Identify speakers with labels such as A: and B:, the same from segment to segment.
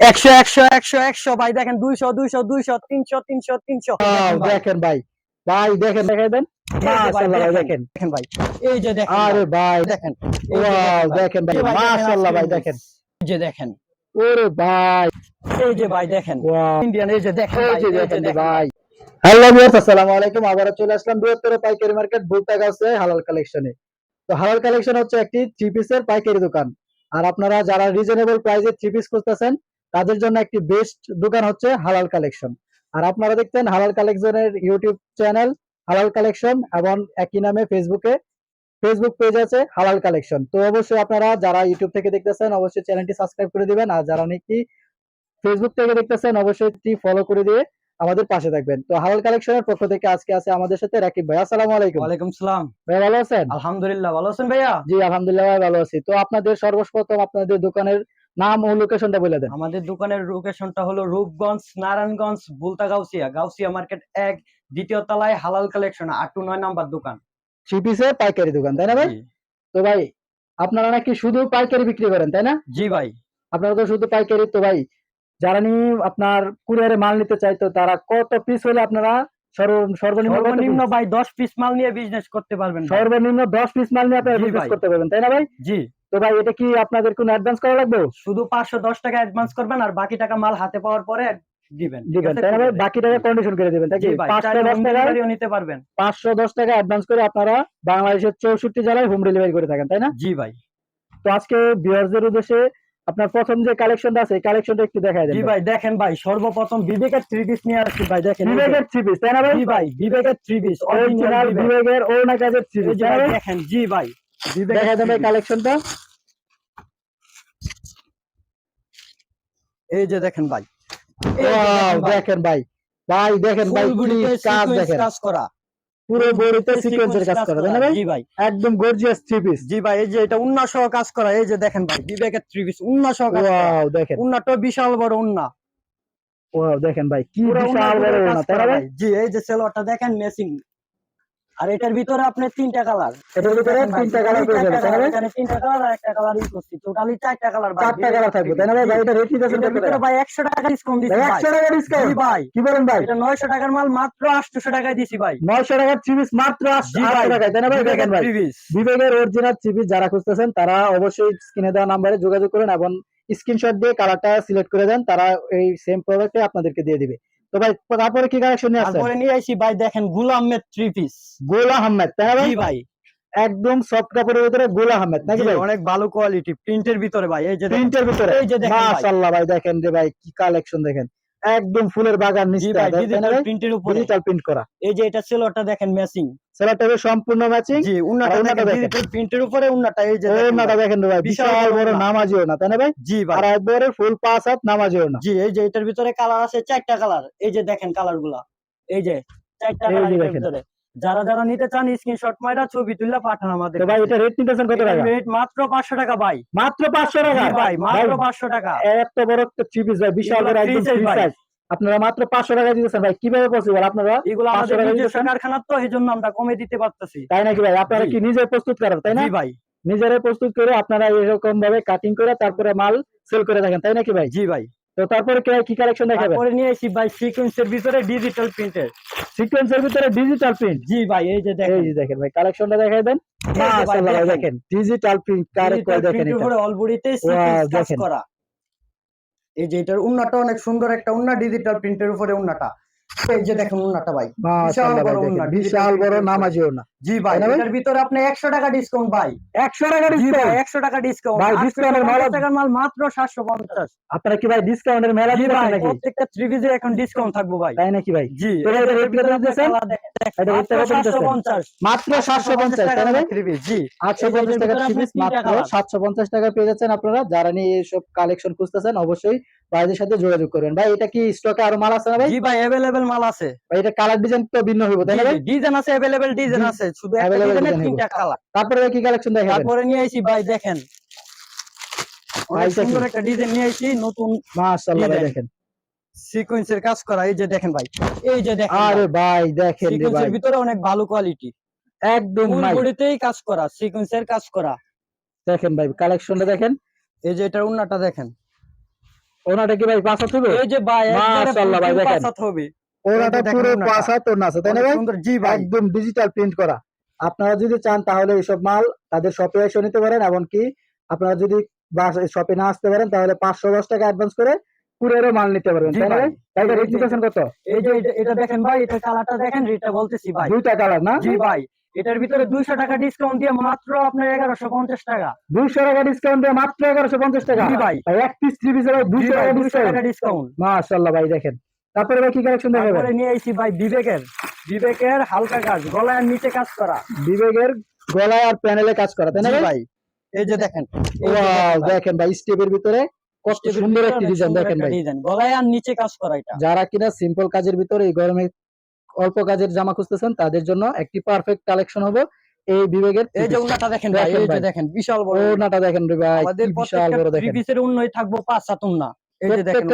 A: একশো একশো একশো একশো ভাই দেখেন দুইশো দুইশো দুইশো তিনশো তিনশো তিনশো।
B: দেখেন ভাই। ভাই। দেখেন দেন। মাশাআল্লাহ দেখেন।
A: দেখেন। ভাই। এই যে দেখেন
B: আরে ভাই।
A: দেখেন। এই যে
B: ওয়াও
A: দেখেন ভাই।
B: দেখেন ভাই।
A: দেখেন
B: মাশাআল্লাহ ভাই
A: আজকের
B: দেখেন।
A: এই যে দেখেন।
B: ওরে ভাই।
A: এই যে ভাই দেখেন। ইন্ডিয়ান এই যে দেখেন
B: এই
A: ভাই,
B: যে
A: এই যে
B: দেখেন রে
A: দেখেন।
B: ভাই। হ্যালো ভিউয়ার্স আসসালামু আলাইকুম। আবারো চলে আসলাম বৃহত্তর পাইকারি মার্কেট ভুলতা গাছে হালাল কালেকশনে। তো হালাল কালেকশন হচ্ছে একটি থ্রি পিসের পাইকারি দোকান। আর আপনারা যারা রিজনেবল প্রাইসে থ্রি পিস খুঁজতেছেন তাদের জন্য একটি বেস্ট দোকান হচ্ছে হালাল কালেকশন আর আপনারা দেখতেন হালাল কালেকশনের ইউটিউব চ্যানেল হালাল কালেকশন এবং একই নামে ফেসবুকে ফেসবুক পেজ আছে হালাল কালেকশন তো অবশ্যই আপনারা যারা ইউটিউব থেকে দেখতেছেন অবশ্যই চ্যানেলটি সাবস্ক্রাইব করে দিবেন। আর যারা নাকি ফেসবুক থেকে দেখতেছেন অবশ্যই ফলো করে দিয়ে আমাদের পাশে থাকবেন। তো হালাল কালেকশনের পক্ষ থেকে আজকে আছে আমাদের সাথে রাকিব ভাই। আসসালামু আলাইকুম।
A: ওয়ালাইকুম সালাম।
B: ভাই ভালো আছেন?
A: আলহামদুলিল্লাহ ভালো আছেন ভাইয়া?
B: জি আলহামদুলিল্লাহ ভাই ভালো আছি। তো আপনাদের সর্বপ্রথম আপনাদের দোকানের নাম ও লোকেশনটা বলে দেন।
A: আমাদের দোকানের লোকেশনটা হলো রূপগঞ্জ নারায়ণগঞ্জ বুলতা গাউসিয়া গাউসিয়া মার্কেট এক দ্বিতীয় তলায় হালাল কালেকশন আট টু নয় নাম্বার দোকান।
B: থ্রি পিসের পাইকারি দোকান তাই না ভাই? তো ভাই আপনারা নাকি শুধু পাইকারি বিক্রি করেন তাই না?
A: জি ভাই।
B: আপনারা তো শুধু পাইকারি তো ভাই যারা নিয়ে আপনার কুরিয়ারে মাল নিতে চাইতো তারা কত পিস হলে আপনারা সর্ব- সর্বনিম্ন?
A: ভাই দশ পিস মাল নিয়ে বিজনেস করতে পারবেন
B: সর্বনিম্ন দশ পিস মাল নিয়ে আপনারা বিজনেস করতে পারবেন তাই না ভাই?
A: জি।
B: তো ভাই এটা কি আপনাদের কোনো অ্যাডভান্স করা লাগবে?
A: শুধু পাঁচশো দশ টাকা অ্যাডভান্স করবেন আর বাকি টাকা মাল হাতে পাওয়ার পরে দিবেন।
B: দিবেন। না বাকি টাকা কন্ডিশন করে দিবেন তাই কি?
A: জি
B: পাঁচশো দশ টাকা
A: delivery নিতে পারবেন।
B: পাঁচশো দশ টাকা অ্যাডভান্স করে আপনারা বাংলাদেশের চৌষট্টি জেলায় হোম ডেলিভারি করে থাকেন তাই না?
A: জি ভাই।
B: তো আজকে ভিউয়ারদের উদ্দেশ্যে আপনার প্রথম যে কালেকশনটা আছে কালেকশনটা একটু দেখাই দেন
A: জি ভাই। দেখেন ভাই সর্বপ্রথম বিবেকের থ্রি পিস নিয়ে আসছি ভাই দেখেন।
B: বিবেকের থ্রি পিস তাই না ভাই?
A: জি ভাই বিবেকের থ্রি পিস
B: অরিজিনাল বিবেকের ওনা কাজের থ্রি পিস
A: দেখেন জি ভাই বিবেকের three
B: ভাই কালেকশনটা
A: এই যে দেখেন ভাই দেখেন ভাই,
B: ভাই দেখেন ভাই কাজ দেখেন।
A: কাজ করা।
B: পুরো বডিতে সিকোয়েন্সের কাজ করা তাই না ভাই?
A: জি ভাই।
B: একদম গর্জিয়াস থ্রি পিস
A: জি ভাই এই যে এটা উন্না সহ কাজ করা এই যে দেখেন ভাই বিবেকের থ্রি পিস উন্না সহ কাজ করা।
B: ওয়াও দেখেন।
A: উন্নাটা বিশাল বড় উন্না।
B: ওয়াও দেখেন ভাই কি বিশাল বড়
A: কাজ
B: তাই না ভাই।
A: জি এই যে সেলোয়ারটা দেখেন মেসিং আর এটার ভিতরে আপনি তিনটা কালার
B: এটার ভিতরে তিনটা কালার পেয়ে যাবেন ভাই
A: এখানে তিনটা কালার আর একটা কালার ইউজ করছি। টোটালি চারটা কালার ভাই
B: চারটা কালার থাকবে তাই না ভাই ভাই এটা রেট
A: এটার
B: কত টাকা?
A: ভাই 100 টাকা ডিসকাউন্ট দিছি
B: ভাই
A: ভাই।
B: 100 টাকা ডিসকাউন্ট
A: ভাই।
B: কি বলেন ভাই?
A: এটা 900 টাকার মাল মাত্র 800 টাকায় দিছি ভাই।
B: 900 টাকার থ্রি পিস মাত্র
A: জি
B: 800 টাকায় তাই না ভাই? দেখেন ভাই। বিবেকের অরিজিনাল থ্রি পিস যারা খুঁজতেছেন তারা অবশ্যই স্ক্রিনে দেওয়া নাম্বারে যোগাযোগ করুন এবং স্ক্রিনশট দিয়ে কালারটা সিলেক্ট করে দেন। তারা এই সেম প্রোডাক্টে আপনাদেরকে দিয়ে দিবে। তো ভাই তারপরে কি কালেকশন নিয়ে আসছেন?
A: তারপরে নিয়ে আইছি ভাই দেখেন গোলাম আহমেদ থ্রি পিস
B: গোলাম আহমেদ তাই ভাই?
A: ভাই।
B: একদম সফট কাপড়ের ভিতরে গোলা আহমেদ নাকি ভাই?
A: অনেক ভালো কোয়ালিটি প্রিন্টের ভিতরে ভাই এই যে।
B: প্রিন্টের ভিতরে?
A: এই যে দেখেন
B: মাশাআল্লাহ ভাই দেখেন রে ভাই কি কালেকশন দেখেন। একদম ফুলের বাগান
A: ডিজিটাল প্রিন্টের উপরে।
B: ডিজিটাল প্রিন্ট করা।
A: এই যে এটা সেলরটা দেখেন ম্যাচিং
B: সেলারটা সম্পূর্ণ ম্যাচিং
A: জি উন্নাটা দেখেন। ডিজিটাল প্রিন্টের উপরে উন্নাটা এই যে দেখেন
B: দেখেন ভাই
A: বিশাল বড়
B: নামাজিও না তাই না ভাই?
A: জি ভাই।
B: আর একবারে ফুল পাঁচ হাত নামাজিও না।
A: জি এই যে এটার ভিতরে কালার আছে চারটা কালার এই যে দেখেন কালারগুলা। এই যে চারটা কালার। ভিতরে। যারা যারা নিতে চান স্ক্রিনশট মাইরা ছবি তুললে পাঠান আমাদের
B: ভাই এটা রেট নিতেছেন কত টাকা?
A: রেট মাত্র 500 টাকা ভাই।
B: মাত্র পাঁচশো টাকা?
A: ভাই মাত্র
B: ভাই,
A: 500 টাকা।
B: এত বড় একটা থ্রি পিস ভাই বিশাল বড় একদম
A: size।
B: আপনারা মাত্র পাঁচশো টাকা দিতেছেন ভাই কীভাবে পসিবল আপনারা
A: এগুলো
B: 500
A: আমাদের নিজস্ব কারখানা তো এই জন্য আমরা কমে দিতে পারতেছি।
B: তাই নাকি ভাই? আপনারা কি নিজে প্রস্তুত করেন তাই না?
A: জি ভাই।
B: নিজেরাই প্রস্তুত করে আপনারা এরকম ভাবে কাটিং করে তারপরে মাল সেল করে থাকেন তাই নাকি ভাই?
A: জি ভাই।
B: তো তারপরে কে- কি কালেকশন দেখাবেন
A: তারপরে নিয়ে এসি ভাই সিকোয়েন্সের ভিতরে ডিজিটাল প্রিন্টের
B: সিকোয়েন্সের ভিতরে ডিজিটাল প্রিন্ট
A: জি ভাই এই যে দেখেন।
B: এই
A: দেখেন
B: যে দেখেন ভাই কালেকশনটা দেখাই দেন। মাশাআল্লাহ
A: দেখেন।
B: ডিজিটাল প্রিন্ট কারে
A: ডিজিটাল
B: দেখেন এটা?
A: উপরে অলবডিতে সিকোয়েন্স কাজ করা। এই যে এটার উন্নাটা অনেক সুন্দর একটা উন্না ডিজিটাল প্রিন্টের উপরে উন্নাটা। এই যে দেখেন উন্নাটা ভাই।
B: মাশাআল্লাহ
A: বড়
B: দেখেন। বিশাল বড় নামাজিও না
A: জি ভাই
B: তাই না ভাই?
A: এটার ভিতরে আপনি 100 টাকা ডিসকাউন্ট ভাই
B: 100 টাকা
A: জি ভাই
B: ডিসকাউন্ট
A: 100 টাকা ডিসকাউন্ট
B: ভাই, discount এর মাল-
A: টাকার মাল মাত্র 750
B: আপনারা কি ভাই ডিসকাউন্টের মেলা
A: জি
B: দিবেন
A: ভাই
B: নাকি
A: প্রত্যেকটা থ্রি পিসে এখন ডিসকাউন্ট থাকবো ভাই
B: তাই নাকি ভাই
A: জি
B: তো ভাই, এটা rate কত দিতেছেন? এটা rate
A: মাত্র
B: কত দিতেছেন?
A: 750
B: মাত্র 750 তাই না ভাই
A: থ্রি পিস জি
B: 850 টাকা
A: ভিতরে
B: থ্রি পিস
A: আপনি তিনটা
B: মাত্র
A: colour।
B: 750 টাকা পেয়ে যাচ্ছেন আপনারা যারা নিয়ে এইসব কালেকশন খুঁজতেছেন অবশ্যই ভাইদের সাথে যোগাযোগ করবেন ভাই এটা কি স্টকে আরো মাল আছে না ভাই
A: জি ভাই अवेलेबल মাল আছে
B: ভাই এটা কালার ডিজাইন তো ভিন্ন হইব তাই না ভাই
A: ডিজাইন আছে अवेलेबल ডিজাইন
B: জি,
A: আছে শুধু তিনটা কালার।
B: তারপরে কি কালেকশন দেখাবেন?
A: তারপরে নিয়ে আইছি ভাই দেখেন। অনেক সুন্দর একটা ডিজাইন নিয়ে আইছি নতুন
B: মাশাআল্লাহ দেখেন।
A: সিকোয়েন্সের কাজ করা এই যে দেখেন ভাই। এই যে দেখেন
B: আরে ভাই। দেখেন
A: সিকোয়েন্সের ভিতরে অনেক ভালো কোয়ালিটি
B: একদম ভাই।
A: বডিতেই কাজ করা সিকোয়েন্সের কাজ করা।
B: দেখেন ভাই কালেকশনটা দেখেন।
A: এই যে এটার উন্নাটা দেখেন।
B: ওনাটা কি ভাই পাঁচ হবে?
A: এই যে ভাই
B: মাশাআল্লাহ ভাই, দেখেন।
A: পাঁচ হবে।
B: পুরো
A: ওনাটা।
B: পাঁচ হাত ওনা আছে তাই না ভাই?
A: সুন্দর জি ভাই।
B: একদম ডিজিটাল প্রিন্ট করা। আপনারা যদি চান তাহলে এইসব মাল তাদের শপে এসে নিতে পারেন এমনকি আপনারা যদি শপে না আসতে পারেন তাহলে পাঁচশো দশ টাকা অ্যাডভান্স করে কুরিয়ারও মাল নিতে পারবেন তাই না
A: যে-
B: দিতেছেন কত?
A: এই যে এটা- এটা দেখেন ভাই এটা কালারটা দেখেন বলতেছি ভাই।
B: দুইটা কালার না?
A: জি ভাই। এটার ভিতরে দুইশো টাকা ডিসকাউন্ট দিয়ে মাত্র আপনার এগারোশো পঞ্চাশ টাকা।
B: দুইশো টাকা ডিসকাউন্ট দিয়ে মাত্র এগারোশো পঞ্চাশ টাকা?
A: ভাই।
B: এক পিস থ্রি পিসে দুইশো টাকা
A: দুইশো টাকা
B: ডিসকাউন্ট
A: ডিসকাউন্ট
B: মাশাল্লাহ ভাই দেখেন। তারপরে ভাই কি কালেকশন দেখাবেন?
A: তারপরে নিয়ে এসেছি ভাই বিবেকের। বিবেকের হালকা কাজ গলায় আর নিচে কাজ করা।
B: বিবেকের গলায় আর প্যানেলে কাজ করা তাই না ভাই?
A: এই যে দেখেন
B: Wow,
A: দেখেন ভাই।
B: স্টেপের ভিতরে
A: স্টেপের
B: সুন্দর একটি ডিজাইন দেখেন ভাই।
A: গলায় আর নিচে কাজ করা এটা।
B: যারা কিনা সিম্পল কাজের ভিতরে এই গরমে অল্প কাজের জামা খুঁজতেছেন তাদের জন্য একটি পারফেক্ট কালেকশন হবে এই বিবেকের
A: এই যে উন্নাটা দেখেন ভাই এই যে। দেখেন বিশাল বড় উন্না।
B: দেখেন ভাই বিশাল বড় দেখেন।
A: পিসের উন্নয় থাকব পাঁচ সাত উন্না। এই যে দেখেন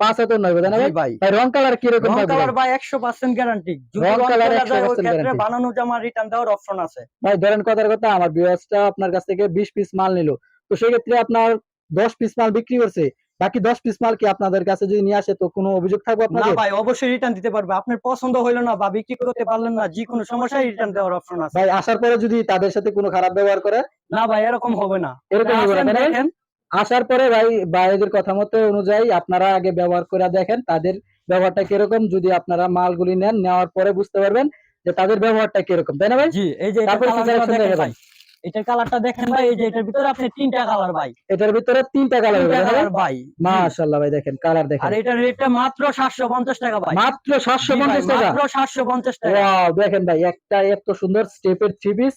B: প্রত্যেকটা থ্রি
A: উন্নাটা।
B: পিসের পাঁচ হাতে নয় তাই ভাই?
A: ভাই।
B: ভাই রং কালার কি
A: রং কালার
B: ভাই?
A: ভাই একশো পার্সেন্ট গ্যারান্টি
B: রং
A: রং
B: কালার
A: কালার যায় ওই
B: 100%
A: ক্ষেত্রে বানানো জামা রিটার্ন দেওয়ার অপশন আছে।
B: ভাই ধরেন কথার কথা আমার ভিউয়ার্সটা আপনার কাছ থেকে বিশ পিস মাল নিল। তো সেক্ষেত্রে আপনার দশ পিস মাল বিক্রি করছে বাকি দশ পিস মাল কি আপনাদের কাছে যদি নিয়ে আসে তো কোনো অভিযোগ থাকবে
A: না ভাই অবশ্যই রিটার্ন দিতে পারবে। আপনার পছন্দ হইল না বা বিক্রি করতে পারলেন না যে কোনো সমস্যায় রিটার্ন দেওয়ার অপশন আছে।
B: ভাই আসার পরে যদি তাদের সাথে কোনো খারাপ ব্যবহার করে?
A: না ভাই এরকম হবে না।
B: এরকম হবে না, আসার পরে ভাই ভাইদের কথা মতো অনুযায়ী আপনারা আগে ব্যবহার করে দেখেন তাদের ব্যবহারটা কীরকম। যদি আপনারা মালগুলি নেন নেওয়ার পরে বুঝতে পারবেন যে তাদের ব্যবহারটা কীরকম। তাই না ভাই?
A: জি এই যে ভাই। এটার কালারটা দেখেন ভাই এই যে এটার ভিতরে আপনি তিনটা কালার ভাই।
B: এটার ভিতরে তিনটা কালার হবে ভাই?
A: ভাই।
B: মাশাআল্লাহ ভাই দেখেন কালার দেখেন।
A: আর এটার রেটটা মাত্র সাতশো পঞ্চাশ টাকা ভাই।
B: মাত্র সাতশো
A: জি ভাই,
B: পঞ্চাশ টাকা?
A: মাত্র সাতশো পঞ্চাশ টাকা।
B: ওয়াও দেখেন ভাই একটা এত সুন্দর স্টেপের থ্রি পিস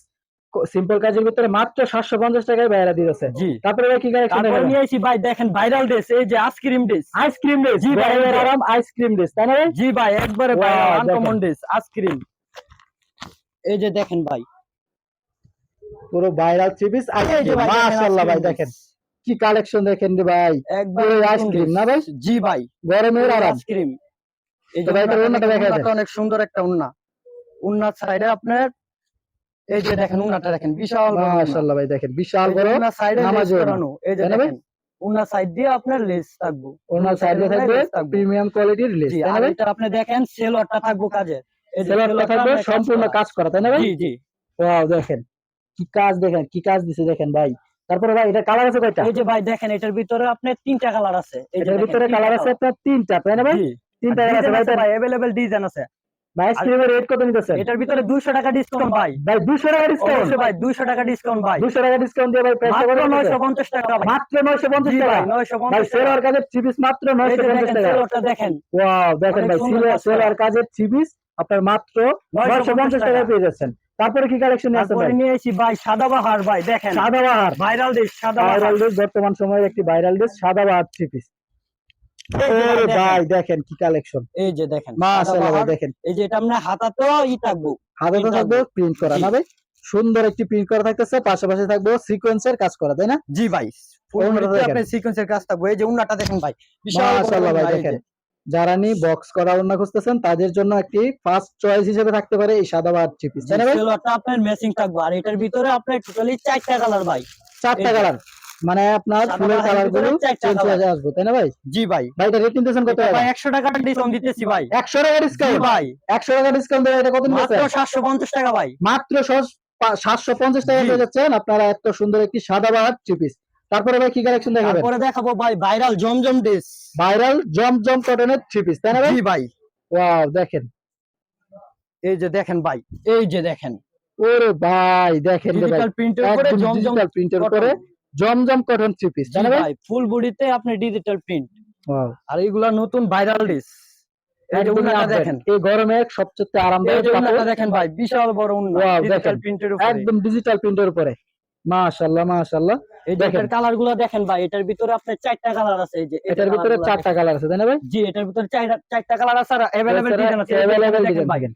B: সিম্পল কাজের ভিতরে মাত্র সাতশো পঞ্চাশ টাকায় বাইরে দিয়েছে
A: জি।
B: তারপরে ভাই কি কালেকশন
A: নিয়ে এসেছি ভাই দেখেন ভাইরাল ড্রেস এই যে ice cream
B: dress
A: ice cream dress জি ভাই,
B: আরাম আইসক্রিম ড্রেস তাই না
A: জি ভাই একবারে আনকমন ড্রেস আইসক্রিম এই যে দেখেন ভাই।
B: পুরো ভাইরাল থ্রি পিস
A: এই যে ভাই দেখেন
B: মাশাআল্লাহ ভাই দেখেন। কি কালেকশন দেখেন রে ভাই?
A: একবারে
B: আইসক্রিম না ভাই?
A: জি ভাই।
B: গরমের আরাম।
A: আইসক্রিম এই যে
B: ভাই,
A: উন্নাটা অনেক সুন্দর একটা উন্না। উন্নার সাইডে আপনার এই যে দেখেন উন্নাটা দেখেন বিশাল বড় উন্না।
B: মাশাআল্লাহ ভাই দেখেন বিশাল
A: এই যে
B: বড়
A: উন্নার সাইডে লেস
B: নামাজি উন্না।
A: করানো এই যে
B: তাই না ভাই?
A: দেখেন উন্নার সাইড দিয়ে আপনার লেস থাকবো
B: ওনার সাইডে
A: উন্নার
B: থাকবে
A: লেস থাকবো।
B: প্রিমিয়াম কোয়ালিটির লেস
A: জি
B: তাই না
A: আর
B: ভাই
A: এটা আপনি দেখেন সেলোয়ারটা থাকবো কাজে এই যে
B: সেলারটা
A: সেলোয়ারটা
B: থাকবে
A: আপনার কাজ
B: সম্পূর্ণ
A: করা।
B: কাজ করা তাই না ভাই
A: জি জি
B: ওয়াও দেখেন কি কাজ দেখেন কি কাজ দিছে দেখেন ভাই তারপরে ভাই এটা কালার আছে কয়টা
A: এই যে ভাই দেখেন এটার ভিতরে আপনার তিনটা কালার আছে এই যে
B: এটার
A: দেখেন,
B: ভিতরে
A: তিনটা
B: কালার আছে
A: colour।
B: আপনার তিনটা তাই না ভাই
A: জি
B: তিনটা
A: আর
B: কালার আছে
A: design
B: ভাই
A: আছে ভাই अवेलेबल ডিজাইন আছে
B: ভাই আইসক্রিমের রেট কত নিতেছেন?
A: এটার ভিতরে 200 টাকা ডিসকাউন্ট ভাই।
B: ভাই 200 টাকা ডিসকাউন্ট
A: অবশ্যই ভাই 200 টাকা ডিসকাউন্ট ভাই।
B: 200 টাকা ডিসকাউন্ট দিয়ে ভাই প্রাইসটা
A: মাত্র
B: কত দিতেছেন?
A: 950 টাকা ভাই।
B: মাত্র 950 টাকা।
A: ভাই
B: ভাই সেলার কাজের থ্রি মাত্র 950 টাকা।
A: সেলোয়ারটা দেখেন।
B: ওয়াও দেখেন ভাই
A: সুন্দর কাজ করা।
B: সেলার কাজের থ্রি আপনার মাত্র 950 টাকায় পেয়ে যাচ্ছেন। তারপরে কি কালেকশন আছে ভাই?
A: নিয়ে এসেছি ভাই সাদাবাহার ভাই দেখেন।
B: Sadabahar
A: viral dish Sadabahar
B: viral dress বর্তমান সময়ের একটি viral dress
A: Sadabahar three
B: piece
A: ভাই
B: ভাই
A: দেখেন,
B: দেখেন কি কালেকশন
A: এই যে দেখেন
B: মাশাআল্লাহ ভাই দেখেন।
A: এই যে এটা আপনার হাতাতেও ই থাকব
B: হাতে তো প্রিন্ট করা না ভাই? সুন্দর একটি প্রিন্ট করা থাকতেছে পাশাপাশি থাকবে সিকোয়েন্সের কাজ করা তাই না?
A: জি ভাই
B: উন্নাটা
A: ফুলমুড়িতে
B: দেখেন।
A: আপনার সিকোয়েন্সের কাজ থাকব। এই যে উন্নাটা দেখেন ভাই বিশাল
B: মাশাআল্লাহ ভাই
A: উন্না, এই যে।
B: দেখেন। যারা নি বক্স করা ওড়না খুঁজতেছেন তাদের জন্য একটি ফার্স্ট চয়েস হিসেবে থাকতে পারে এই সাদাবাহার থ্রি পিস তাই না ভাই?
A: সেলোয়ারটা আপনার ম্যাচিং থাকব। আর এটার ভিতরে আপনার টোটালি চারটা কালার ভাই।
B: চারটা কালার মানে আপনার ফুলের
A: কালারগুলো
B: চেঞ্জ হয়ে আসবে তাই না ভাই?
A: জি ভাই।
B: ভাই এটা রেট নিতেছেন কত
A: ভাই একশো টাকা ডিসকাউন্ট দিতেছি ভাই।
B: একশো টাকা ডিসকাউন্ট
A: ভাই।
B: একশো টাকা ডিসকাউন্ট এটা কত
A: মাত্র
B: নিতেছেন
A: সাতশো পঞ্চাশ টাকা ভাই।
B: মাত্র সাতশো পঞ্চাশ টাকা
A: জি।
B: পেয়ে যাচ্ছেন আপনারা এত সুন্দর একটি সাদাবাহার থ্রি পিস তারপরে ভাই কি কালেকশন দেখাবেন?
A: তারপরে দেখাবো ভাই viral Zamzam dress
B: viral Zamzam কটনের থ্রি পিস তাই না ভাই?
A: জি ভাই।
B: ওয়াও দেখেন।
A: এই যে দেখেন ভাই এই যে দেখেন।
B: ওরে ভাই দেখেন
A: ডিজিটাল প্রিন্টের উপরে জমজম
B: প্রিন্টের। উপরে জমজম কটন থ্রি পিস
A: জি
B: তাই না ভাই
A: ভাই ফুল বডিতে আপনি ডিজিটাল প্রিন্ট
B: ওয়াও
A: আর এইগুলা নতুন ভাইরাল ড্রেস এই যে
B: একদমই
A: উন্নাটা
B: upgrade।
A: দেখেন
B: এই গরমে সবচেয়ে
A: এই
B: আরামদায়ক
A: যে
B: কাপড়
A: উন্নাটা দেখেন ভাই বিশাল বড় উন্না
B: Wow,
A: ডিজিটাল
B: দেখেন।
A: প্রিন্টের উপরে
B: একদম ডিজিটাল প্রিন্টের উপরে মাশাআল্লাহ মাশাআল্লাহ
A: এই যে
B: দেখেন।
A: এটার কালার গুলো দেখেন ভাই এটার ভিতরে আপনার চারটা কালার আছে এই যে এই যে
B: এটার ভিতরে
A: colour গুলা
B: চারটা কালার আছে তাই না ভাই
A: দেখেন। জি এটার ভিতরে চারটা চারটা কালার আছে আর अवेलेबल ডিজাইন আছে এই যে
B: অ্যাভেলেবেল
A: দেখেন
B: ডিজাইন
A: ভাই
B: দেখেন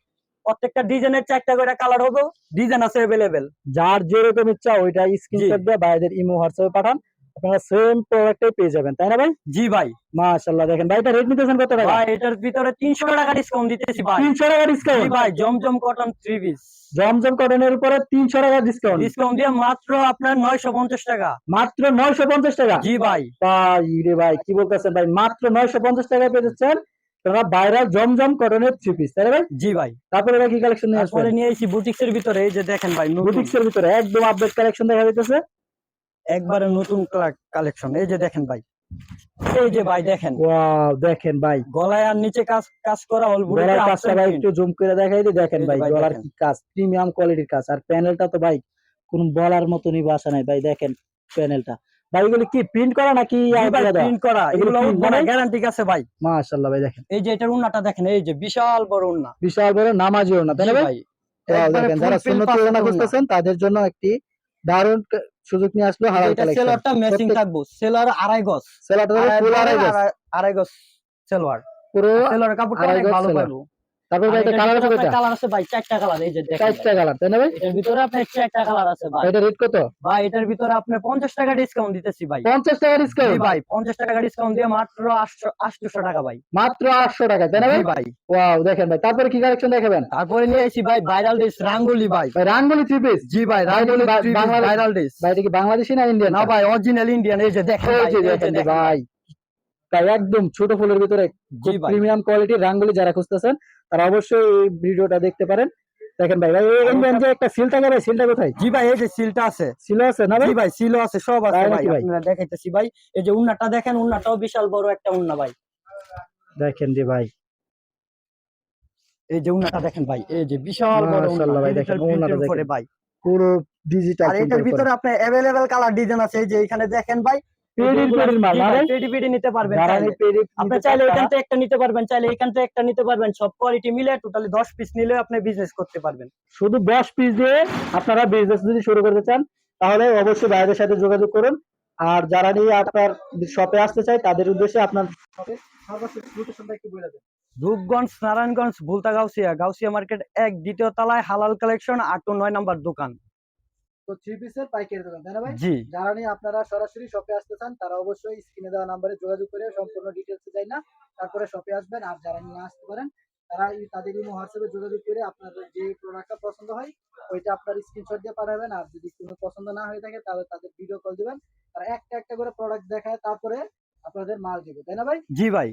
A: প্রত্যেকটা ডিজাইনের চারটা করে কালার হবে ডিজাইন আছে अवेलेबल
B: যার যেরকম ইচ্ছা ওইটা
A: জি।
B: স্ক্রিনশট দিয়ে বাইরের ইমো হোয়াটসঅ্যাপে পাঠান আপনারা সেম প্রোডাক্টে পেয়ে যাবেন তাই না ভাই
A: জি ভাই
B: মাশাআল্লাহ দেখেন ভাই এটা রেট নিতেছেন কত টাকা
A: ভাই এটার ভিতরে তিনশো টাকা ডিসকাউন্ট দিতেছি ভাই
B: তিনশো টাকা
A: জি
B: ডিসকাউন্ট
A: ভাই Zamzam cotton three piece
B: Zamzam কটনের উপরে তিনশো টাকা ডিসকাউন্ট
A: ডিসকাউন্ট দিয়ে মাত্র আপনার নয়শো পঞ্চাশ টাকা
B: মাত্র নয়শো পঞ্চাশ টাকা
A: জি ভাই
B: ভাই রে ভাই কি বলতেছেন ভাই মাত্র নয়শো পঞ্চাশ টাকা পেয়ে যাচ্ছেন আপনারা বাইরে জমজম কটনের থ্রি পিস তাই ভাই?
A: জি ভাই।
B: তারপরে এটা কি কালেকশন নিয়ে আসবেন?
A: নিয়ে এসেছি বুটিক্স এর ভিতরে এই যে দেখেন ভাই
B: বুটিক্স এর ভিতরে একদম আপডেট কালেকশন দেখা যাইতেছে।
A: একবারে নতুন কালেকশন এই যে দেখেন ভাই। এই যে ভাই দেখেন।
B: ওয়াও দেখেন ভাই।
A: গলায় আর নিচে কাজ কাজ করা হল
B: গলার কাজটা ভাই একটু জুম করে দেখাই দিই দেখেন ভাই
A: ভাই
B: গলার কি কাজ প্রিমিয়াম কোয়ালিটির কাজ। আর প্যানেলটা তো ভাই কোন বলার মতনই বাসা নাই। ভাই দেখেন প্যানেলটা ভাই এগুলো কি প্রিন্ট করা নাকি
A: প্রিন্ট করা।
B: এগুলো
A: এগুলো
B: মানে?
A: গ্যারান্টি আছে ভাই।
B: মাশাআল্লাহ ভাই দেখেন।
A: এই যে এটার উন্নাটা দেখেন এই যে বিশাল বড় উন্না।
B: বিশাল বড় নামাজিও না তাই না ভাই? দেখেন যারা সুন্নত
A: উন্না।
B: করতেছেন তাদের জন্য একটি দারুণ সুযোগ নিয়ে আসলো
A: এটা
B: কালেকশন
A: সেলারটা ম্যাচিং থাকব। সেলার আড়াই গজ।
B: সেলারটা
A: আড়াই
B: ফুল আড়াই
A: গজ, আড়াই- গজ সেলোয়ার
B: পুরো
A: সেলোয়ার কাপড়টা অনেক ভালো পাবো
B: তারপর ভাই এটা কালার আছে কয়টা?
A: কালার আছে ভাই চারটা কালার এই যে দেখেন।
B: চারটা কালার তাই না ভাই?
A: এটার ভিতরে আপনার চারটা কালার আছে ভাই।
B: এটা রেট কত?
A: ভাই এটার ভিতরে আপনি পঞ্চাশ টাকা ডিসকাউন্ট দিতেছি ভাই।
B: পঞ্চাশ টাকা
A: জি
B: ডিসকাউন্ট
A: ভাই পঞ্চাশ টাকা ডিসকাউন্ট দিয়ে মাত্র আটশো টাকা ভাই।
B: মাত্র আটশো টাকা তাই না ভাই?
A: ভাই।
B: ওয়াও দেখেন ভাই তারপরে কি কালেকশন দেখাবেন?
A: তারপরে নিয়ে এসেছি ভাই ভাইরাল ডিস রাঙ্গুলি ভাই।
B: ভাই রাঙ্গুলি থ্রি পিস
A: জি ভাই রাঙ্গুলি ভাইরাল ডিস
B: ভাই এটা কি বাংলাদেশি না ইন্ডিয়ান
A: না ভাই অরিজিনাল ইন্ডিয়ান এই যে দেখেন ভাই,
B: তাই একদম ছোট ফুলের ভিতরে প্রিমিয়াম কোয়ালিটির রাঙ্গুলি যারা খুঁজতেছেন তারা অবশ্যই এই ভিডিওটা দেখতে পারেন দেখেন ভাই ভাই এই ইন্ডিয়ান যে একটা সিল থাকে ভাই সিলটা কোথায়
A: জি ভাই এই যে সিলটা আছে
B: সিল আছে না ভাই
A: জি ভাই সিলও আছে সব আছে
B: তাই
A: ভাই
B: নাকি ভাই?
A: আপনারা দেখাইতেছি ভাই এই যে উন্নাটা দেখেন উন্নাটাও বিশাল বড় একটা উন্না ভাই
B: দেখেন যে ভাই
A: এই যে উন্নাটা দেখেন ভাই এই যে বিশাল বড় উন্না
B: মাশাআল্লাহ ভাই,
A: digital
B: দেখেন, উন্নাটা
A: print এর উপরে
B: দেখেন।
A: ভাই
B: পুরো ডিজিটাল
A: আর এটার ভিতরে আপনার अवेलेबल কালার ডিজাইন আছে এই যে এখানে দেখেন ভাই
B: পেডির পেডির মাল না ভাই
A: পেডি পেডি নিতে পারবেন
B: যারা
A: চাইলে।
B: এই পেডি
A: আপনি চাইলে এখান থেকে একটা নিতে পারবেন চাইলে এখান থেকে একটা নিতে পারবেন সব কোয়ালিটি মিলে টোটালি 10 পিস নিলে আপনি বিজনেস করতে পারবেন।
B: শুধু দশ পিস দিয়ে আপনারা বিজনেস যদি শুরু করতে চান তাহলে অবশ্যই ভাইদের সাথে যোগাযোগ করুন। আর যারা নিয়ে আপনার শপে আসতে চায় তাদের উদ্দেশ্যে আপনার
A: রূপগঞ্জ নারায়ণগঞ্জ ভুলতা গাউসিয়া গাউসিয়া মার্কেট এক দ্বিতীয় তলায় হালাল কালেকশন আট নয় নাম্বার দোকান।
B: তো থ্রি পিসের পাইকারি দোকান তাই না ভাই?
A: জি।
B: যারা নিয়ে আপনারা সরাসরি শপে আসতে চান তারা অবশ্যই স্ক্রিনে দেওয়া নাম্বারে যোগাযোগ করে সম্পূর্ণ ডিটেলস চাই না তারপরে শপে আসবেন আর যারা নিয়ে আসতে পারেন তারা এই তাদের ইমো হোয়াটসঅ্যাপে যোগাযোগ করে আপনাদের যে প্রোডাক্টটা পছন্দ হয় ওইটা আপনার স্ক্রিনশট দিয়ে পাঠাবেন আর যদি কোনো পছন্দ না হয়ে থাকে তাহলে তাদের ভিডিও কল দিবেন। তারা একটা একটা করে প্রোডাক্ট দেখায় তারপরে আপনাদের মাল দেবে তাই না ভাই?
A: জি ভাই।